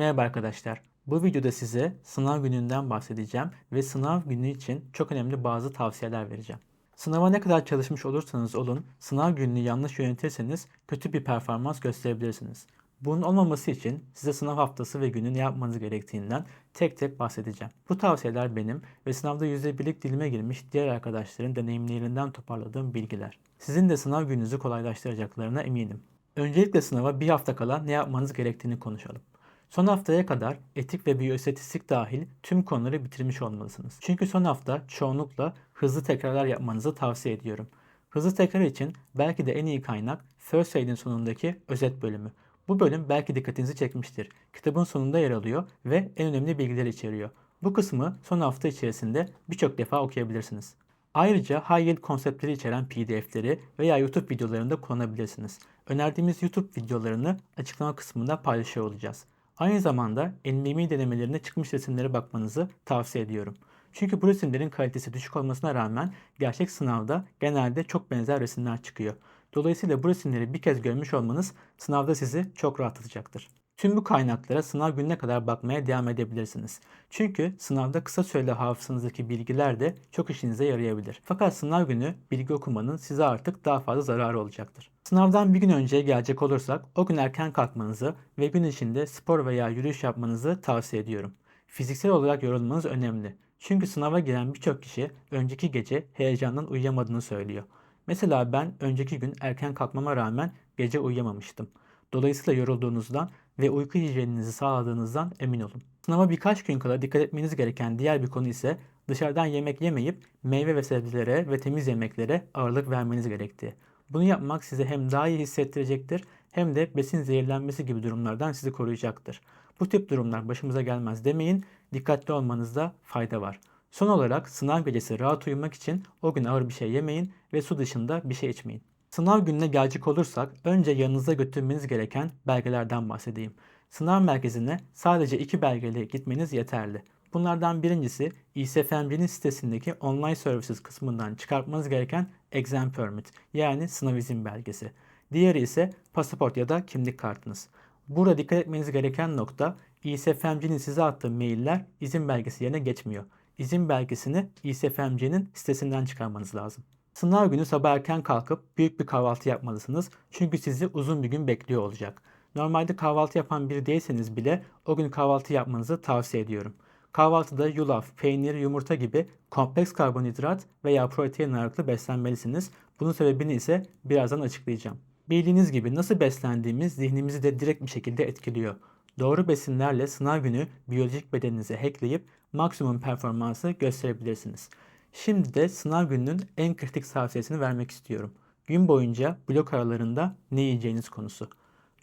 Merhaba arkadaşlar. Bu videoda size sınav gününden bahsedeceğim ve sınav günü için çok önemli bazı tavsiyeler vereceğim. Sınava ne kadar çalışmış olursanız olun, sınav gününü yanlış yönetirseniz kötü bir performans gösterebilirsiniz. Bunun olmaması için size sınav haftası ve günü ne yapmanız gerektiğinden tek tek bahsedeceğim. Bu tavsiyeler benim ve sınavda %1'lik dilime girmiş diğer arkadaşların deneyimlerinden toparladığım bilgiler. Sizin de sınav gününüzü kolaylaştıracaklarına eminim. Öncelikle sınava bir hafta kala ne yapmanız gerektiğini konuşalım. Son haftaya kadar etik ve biyoistatistik dahil tüm konuları bitirmiş olmalısınız. Çünkü son hafta çoğunlukla hızlı tekrarlar yapmanızı tavsiye ediyorum. Hızlı tekrar için belki de en iyi kaynak First Aid'in sonundaki özet bölümü. Bu bölüm belki dikkatinizi çekmiştir. Kitabın sonunda yer alıyor ve en önemli bilgileri içeriyor. Bu kısmı son hafta içerisinde birçok defa okuyabilirsiniz. Ayrıca high yield konseptleri içeren PDF'leri veya YouTube videolarında kullanabilirsiniz. Önerdiğimiz YouTube videolarını açıklama kısmında paylaşıyor olacağız. Aynı zamanda NVMe denemelerine çıkmış resimlere bakmanızı tavsiye ediyorum. Çünkü bu resimlerin kalitesi düşük olmasına rağmen gerçek sınavda genelde çok benzer resimler çıkıyor. Dolayısıyla bu resimleri bir kez görmüş olmanız sınavda sizi çok rahatlatacaktır. Tüm bu kaynaklara sınav gününe kadar bakmaya devam edebilirsiniz. Çünkü sınavda kısa süreli hafızanızdaki bilgiler de çok işinize yarayabilir. Fakat sınav günü bilgi okumanın size artık daha fazla zararı olacaktır. Sınavdan bir gün önceye gelecek olursak o gün erken kalkmanızı ve gün içinde spor veya yürüyüş yapmanızı tavsiye ediyorum. Fiziksel olarak yorulmanız önemli. Çünkü sınava giren birçok kişi önceki gece heyecandan uyuyamadığını söylüyor. Mesela ben önceki gün erken kalkmama rağmen gece uyuyamamıştım. Dolayısıyla yorulduğunuzdan ve uyku hijyeninizi sağladığınızdan emin olun. Sınava birkaç gün kala dikkat etmeniz gereken diğer bir konu ise dışarıdan yemek yemeyip meyve ve sebzelere ve temiz yemeklere ağırlık vermeniz gerektiği. Bunu yapmak size hem daha iyi hissettirecektir hem de besin zehirlenmesi gibi durumlardan sizi koruyacaktır. Bu tip durumlar başımıza gelmez demeyin, dikkatli olmanızda fayda var. Son olarak sınav gecesi rahat uyumak için o gün ağır bir şey yemeyin ve su dışında bir şey içmeyin. Sınav gününe gelecek olursak önce yanınıza götürmeniz gereken belgelerden bahsedeyim. Sınav merkezine sadece iki belgeyle gitmeniz yeterli. Bunlardan birincisi İSFMC'nin sitesindeki Online Services kısmından çıkartmanız gereken Exam Permit yani sınav izin belgesi. Diğeri ise pasaport ya da kimlik kartınız. Burada dikkat etmeniz gereken nokta İSFMC'nin size attığı mailler izin belgesi yerine geçmiyor. İzin belgesini İSFMC'nin sitesinden çıkarmanız lazım. Sınav günü sabah erken kalkıp büyük bir kahvaltı yapmalısınız. Çünkü sizi uzun bir gün bekliyor olacak. Normalde kahvaltı yapan biri değilseniz bile o gün kahvaltı yapmanızı tavsiye ediyorum. Kahvaltıda yulaf, peynir, yumurta gibi kompleks karbonhidrat veya protein ağırlıklı beslenmelisiniz. Bunun sebebini ise birazdan açıklayacağım. Bildiğiniz gibi nasıl beslendiğimiz zihnimizi de direkt bir şekilde etkiliyor. Doğru besinlerle sınav günü biyolojik bedeninize hackleyip maksimum performansı gösterebilirsiniz. Şimdi de sınav gününün en kritik tavsiyesini vermek istiyorum. Gün boyunca blok aralarında ne yiyeceğiniz konusu.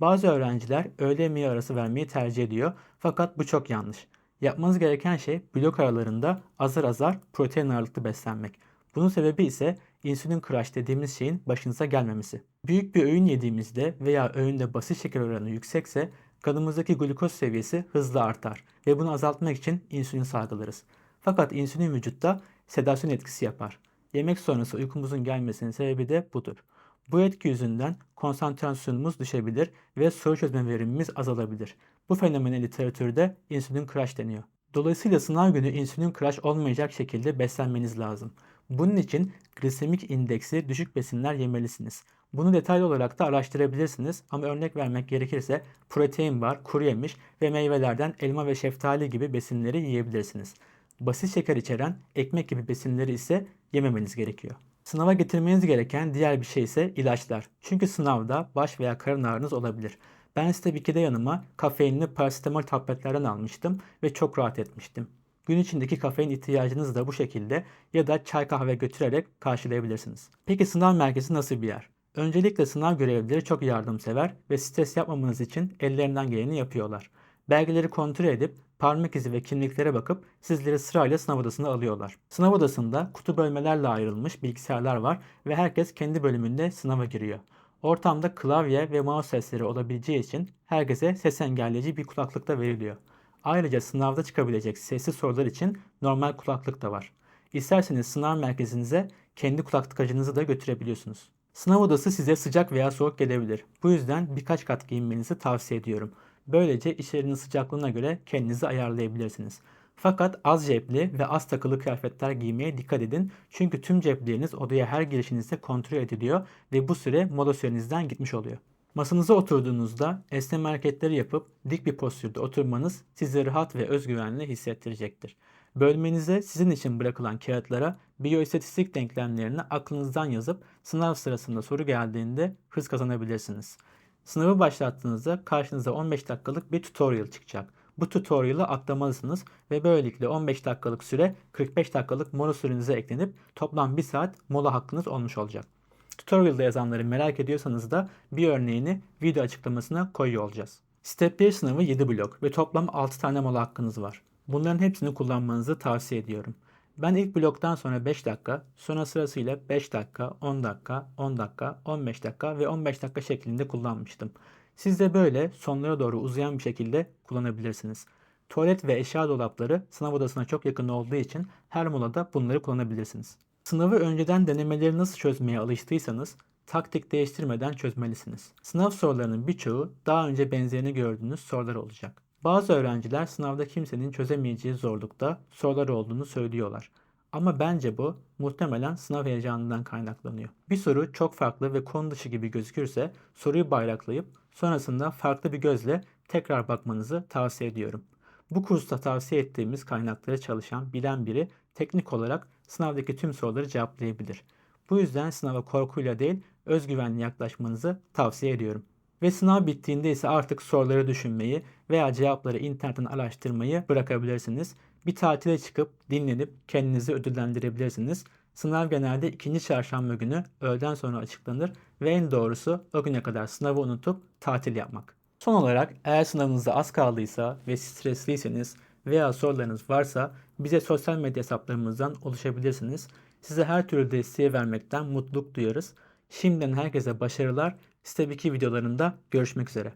Bazı öğrenciler öğle yemeği arası vermeyi tercih ediyor fakat bu çok yanlış. Yapmanız gereken şey blok aralarında azar azar protein ağırlıklı beslenmek. Bunun sebebi ise insülin crash dediğimiz şeyin başınıza gelmemesi. Büyük bir öğün yediğimizde veya öğünde basit şeker oranı yüksekse kanımızdaki glukoz seviyesi hızla artar ve bunu azaltmak için insülin salgılarız. Fakat insülin vücutta sedasyon etkisi yapar. Yemek sonrası uykumuzun gelmesinin sebebi de budur. Bu etki yüzünden konsantrasyonumuz düşebilir ve soru çözme verimimiz azalabilir. Bu fenomene literatürde insülin crash deniyor. Dolayısıyla sınav günü insülin crash olmayacak şekilde beslenmeniz lazım. Bunun için glisemik indeksi düşük besinler yemelisiniz. Bunu detaylı olarak da araştırabilirsiniz ama örnek vermek gerekirse protein bar, kuru yemiş ve meyvelerden elma ve şeftali gibi besinleri yiyebilirsiniz. Basit şeker içeren ekmek gibi besinleri ise yememeniz gerekiyor. Sınava getirmeniz gereken diğer bir şey ise ilaçlar. Çünkü sınavda baş veya karın ağrınız olabilir. Ben size bir kere yanıma kafeinli parasetamol tabletlerden almıştım ve çok rahat etmiştim. Gün içindeki kafein ihtiyacınızı da bu şekilde ya da çay kahve götürerek karşılayabilirsiniz. Peki sınav merkezi nasıl bir yer? Öncelikle sınav görevlileri çok yardımsever ve stres yapmamanız için ellerinden geleni yapıyorlar. Belgeleri kontrol edip parmak izi ve kimliklere bakıp sizleri sırayla sınav odasına alıyorlar. Sınav odasında kutu bölmelerle ayrılmış bilgisayarlar var ve herkes kendi bölümünde sınava giriyor. Ortamda klavye ve mouse sesleri olabileceği için herkese ses engelleyici bir kulaklık da veriliyor. Ayrıca sınavda çıkabilecek sessiz sorular için normal kulaklık da var. İsterseniz sınav merkezinize kendi kulaklıkacınızı da götürebiliyorsunuz. Sınav odası size sıcak veya soğuk gelebilir. Bu yüzden birkaç kat giyinmenizi tavsiye ediyorum. Böylece içerinin sıcaklığına göre kendinizi ayarlayabilirsiniz. Fakat az cepli ve az takılı kıyafetler giymeye dikkat edin. Çünkü tüm cepleriniz odaya her girişinizde kontrol ediliyor ve bu süre mola sürenizden gitmiş oluyor. Masanıza oturduğunuzda esneme hareketleri yapıp dik bir postürde oturmanız sizi rahat ve özgüvenli hissettirecektir. Bölmenize sizin için bırakılan kağıtlara biyoistatistik denklemlerini aklınızdan yazıp sınav sırasında soru geldiğinde hız kazanabilirsiniz. Sınavı başlattığınızda karşınıza 15 dakikalık bir tutorial çıkacak. Bu tutorial'ı atlamalısınız ve böylelikle 15 dakikalık süre 45 dakikalık mola sürenize eklenip toplam 1 saat mola hakkınız olmuş olacak. Tutorial'da yazanları merak ediyorsanız da bir örneğini video açıklamasına koyuyor olacağız. Step 1 sınavı 7 blok ve toplam 6 tane mola hakkınız var. Bunların hepsini kullanmanızı tavsiye ediyorum. Ben ilk bloktan sonra 5 dakika, sonra sırasıyla 5 dakika, 10 dakika, 10 dakika, 15 dakika ve 15 dakika şeklinde kullanmıştım. Siz de böyle sonlara doğru uzayan bir şekilde kullanabilirsiniz. Tuvalet ve eşya dolapları sınav odasına çok yakın olduğu için her molada bunları kullanabilirsiniz. Sınavı önceden denemeleri nasıl çözmeye alıştıysanız taktik değiştirmeden çözmelisiniz. Sınav sorularının birçoğu daha önce benzerini gördüğünüz sorular olacak. Bazı öğrenciler sınavda kimsenin çözemeyeceği zorlukta sorular olduğunu söylüyorlar. Ama bence bu muhtemelen sınav heyecanından kaynaklanıyor. Bir soru çok farklı ve konu dışı gibi gözükürse soruyu bayraklayıp sonrasında farklı bir gözle tekrar bakmanızı tavsiye ediyorum. Bu kursta tavsiye ettiğimiz kaynaklara çalışan bilen biri teknik olarak sınavdaki tüm soruları cevaplayabilir. Bu yüzden sınava korkuyla değil özgüvenli yaklaşmanızı tavsiye ediyorum. Ve sınav bittiğinde ise artık soruları düşünmeyi veya cevapları internetten araştırmayı bırakabilirsiniz. Bir tatile çıkıp dinlenip kendinizi ödüllendirebilirsiniz. Sınav genelde ikinci çarşamba günü öğleden sonra açıklanır ve en doğrusu o güne kadar sınavı unutup tatil yapmak. Son olarak eğer sınavınızda az kaldıysa ve stresliyseniz veya sorularınız varsa bize sosyal medya hesaplarımızdan ulaşabilirsiniz. Size her türlü desteği vermekten mutluluk duyarız. Şimdiden herkese başarılar. Step 2 videolarında görüşmek üzere.